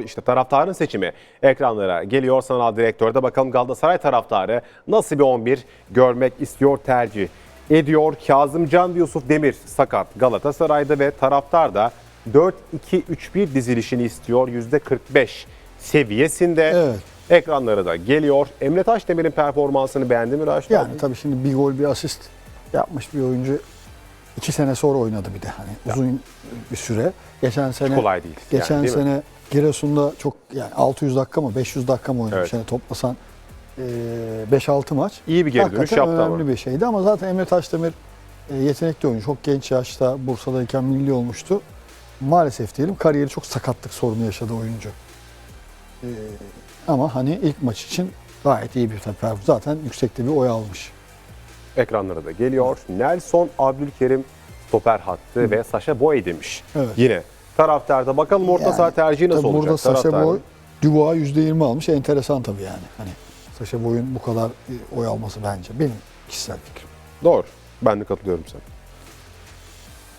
İşte taraftarın seçimi ekranlara geliyor. Sanal direktörde bakalım Galatasaray taraftarı nasıl bir 11 görmek istiyor tercih ediyor. Kazımcan ve Yusuf Demir sakat Galatasaray'da ve taraftar da 4-2-3-1 dizilişini istiyor. %45 seviyesinde. Evet. Ekranlara da geliyor. Emre Taşdemir'in performansını beğendi mi Raşit Yani abi? tabii şimdi bir gol bir asist yapmış bir oyuncu iki sene sonra oynadı bir de hani uzun bir süre. Geçen sene kolay değil yani, Geçen değil mi? sene Giresun'da çok yani 600 dakika mı 500 dakika mı oynamış Evet. yani toplasan e, 5-6 maç. İyi bir geri dönüş Hakikaten yaptı ama. önemli bir şeydi ama zaten Emre Taşdemir e, yetenekli oyuncu. Çok genç yaşta Bursa'dayken milli olmuştu. Maalesef diyelim kariyeri çok sakatlık sorunu yaşadı oyuncu. E, ama hani ilk maç için gayet iyi bir performans. Zaten yüksekte bir oy almış. ekranlara da geliyor. Nelson Abdülkerim stoper hattı ve Saşa Boy demiş. Evet. Yine taraftarda bakalım orta Yani, saha tercihi nasıl olacak? Burada taraftarın? Boy Dubois'a %20 almış. Enteresan tabii yani. Hani Saşa Boy'un bu kadar e, oy alması bence. Benim kişisel fikrim. Doğru. Ben de katılıyorum sana.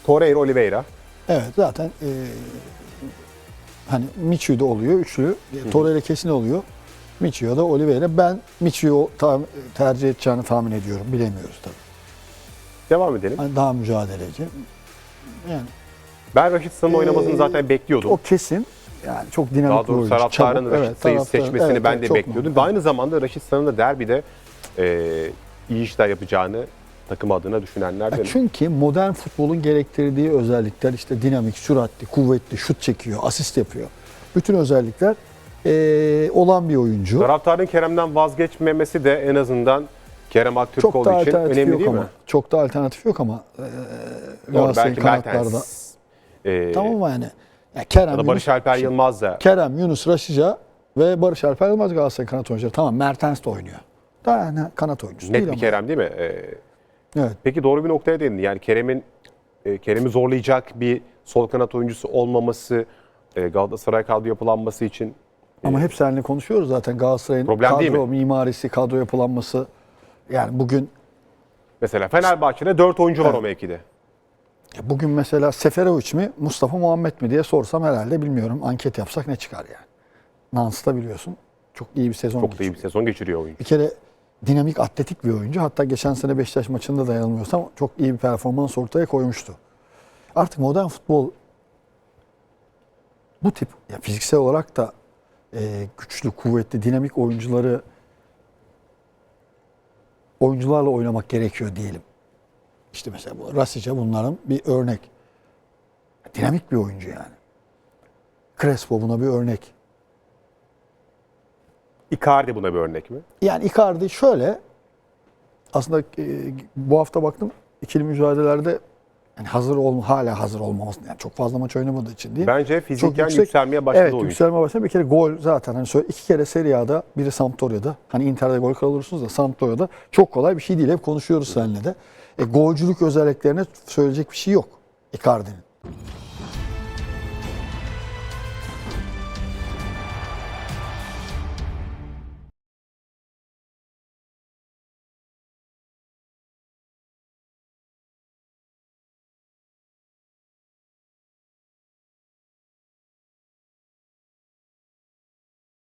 Torreira Oliveira. Evet zaten e, hani Michu'da oluyor üçlü. E, Torreira kesin oluyor. Michu'da Oliveira. Ben Michu'yu ta- tercih edeceğini tahmin ediyorum. Bilemiyoruz tabii. Devam edelim. Hani daha mücadeleci. Yani Ben Raşit San'ın Ee, oynamasını zaten bekliyordum. o kesin. Yani çok dinamik Daha bir doğrusu oyuncu. taraftarın Çabuk. Raşit taraftar- seçmesini evet, ben evet, de çok bekliyordum. Ve aynı zamanda Raşit San'ın da derbide e, iyi işler yapacağını takım adına düşünenler Ya de. çünkü modern futbolun gerektirdiği özellikler işte dinamik, süratli, kuvvetli, şut çekiyor, asist yapıyor. Bütün özellikler eee, olan bir oyuncu. Taraftarın Kerem'den vazgeçmemesi de en azından Kerem Aktürkoğlu için önemli yok değil ama. mi? Çok da alternatif yok ama eee Doğru, belki kanatlarda. Mertens. E, Tamam mı yani? Ya Kerem, Ya da Barış Yunus, Alper Yılmaz da Kerem, Yunus, Raşica ve Barış Alper Yılmaz Galatasaray kanat oyuncuları. Tamam Mertens de oynuyor. Daha yani kanat oyuncusu net değil bir ama. Kerem değil mi? E, Evet. Peki doğru bir noktaya değindin. Yani Kerem'in e, Kerem'i zorlayacak bir sol kanat oyuncusu olmaması, e, Galatasaray kadro yapılanması için Ama hep seninle konuşuyoruz zaten Galatasaray'ın Problem kadro değil mi? mimarisi, kadro yapılanması. Yani bugün mesela Fenerbahçe'de 4 oyuncu var o mevkide. Ya Bugün mesela Seferovic mi, Mustafa Muhammed mi diye sorsam herhalde bilmiyorum. Anket yapsak ne çıkar yani. Nans'ta biliyorsun. Çok iyi bir sezon Çok da iyi geçiriyor. bir sezon geçiriyor oyuncu. Bir kere dinamik, atletik bir oyuncu. Hatta geçen sene Beşiktaş maçında da yanılmıyorsam çok iyi bir performans ortaya koymuştu. Artık modern futbol bu tip ya fiziksel olarak da e, güçlü, kuvvetli, dinamik oyuncuları oyuncularla oynamak gerekiyor diyelim. İşte mesela bu Rasica bunların bir örnek. Dinamik bir oyuncu yani. Crespo buna bir örnek. Icardi buna bir örnek mi? Yani Icardi şöyle aslında e, bu hafta baktım ikili mücadelelerde yani hazır olma hala hazır olmaması yani çok fazla maç oynamadığı için değil. Bence Çok fiziken yüksek- yükselmeye başladı evet, oyuncu. yükselmeye başladı. Bir kere gol zaten hani söyle iki kere Serie A'da biri Sampdoria'da. Hani Inter'de gol kalırırsınız da Sampdoria'da çok kolay bir şey değil. Hep konuşuyoruz seninle de. E, golcülük özelliklerine söyleyecek bir şey yok Icardi'nin.